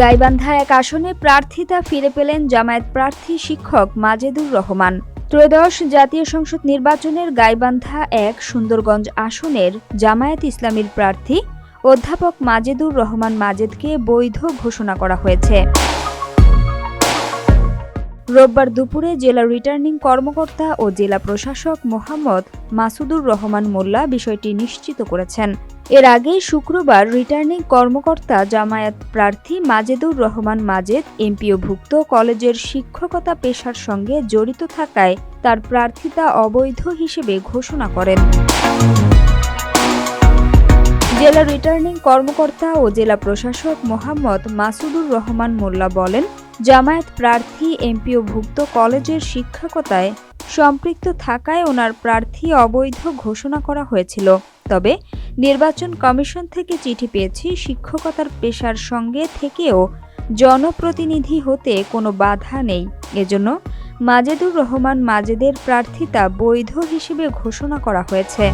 গাইবান্ধা এক আসনে প্রার্থিতা ফিরে পেলেন জামায়াত প্রার্থী শিক্ষক মাজেদুর রহমান। ত্রয়োদশ জাতীয় সংসদ নির্বাচনের গাইবান্ধা এক সুন্দরগঞ্জ আসনের জামায়াত ইসলামীর প্রার্থী অধ্যাপক মাজেদুর রহমান মাজেদকে বৈধ ঘোষণা করা হয়েছে। রোববার দুপুরে জেলা রিটার্নিং কর্মকর্তা ও জেলা প্রশাসক মোহাম্মদ মাসুদুর রহমান মোল্লা বিষয়টি নিশ্চিত করেছেন। এর আগে শুক্রবার রিটার্নিং কর্মকর্তা জামায়াত প্রার্থী মাজেদুর রহমান মাজেদ, এমপিওভুক্ত কলেজের শিক্ষকতা পেশার সঙ্গে জড়িত থাকায় তার প্রার্থিতা অবৈধ হিসেবে ঘোষণা করেন। জেলা রিটার্নিং কর্মকর্তা ও জেলা প্রশাসক মোহাম্মদ মাসুদুর রহমান মোল্লা বলেন, জামায়াত প্রার্থী এমপিওভুক্ত কলেজের শিক্ষকতায় সম্পৃক্ত থাকায় ওনার প্রার্থী অবৈধ ঘোষণা করা হয়েছিল। তবে নির্বাচন কমিশন থেকে চিঠি পেয়েছি, শিক্ষকতার পেশার সঙ্গে থেকেও জনপ্রতিনিধি হতে কোনো বাধা নেই। এজন্য মাজেদুর রহমান মাজেদের প্রার্থিতা বৈধ হিসেবে ঘোষণা করা হয়েছে।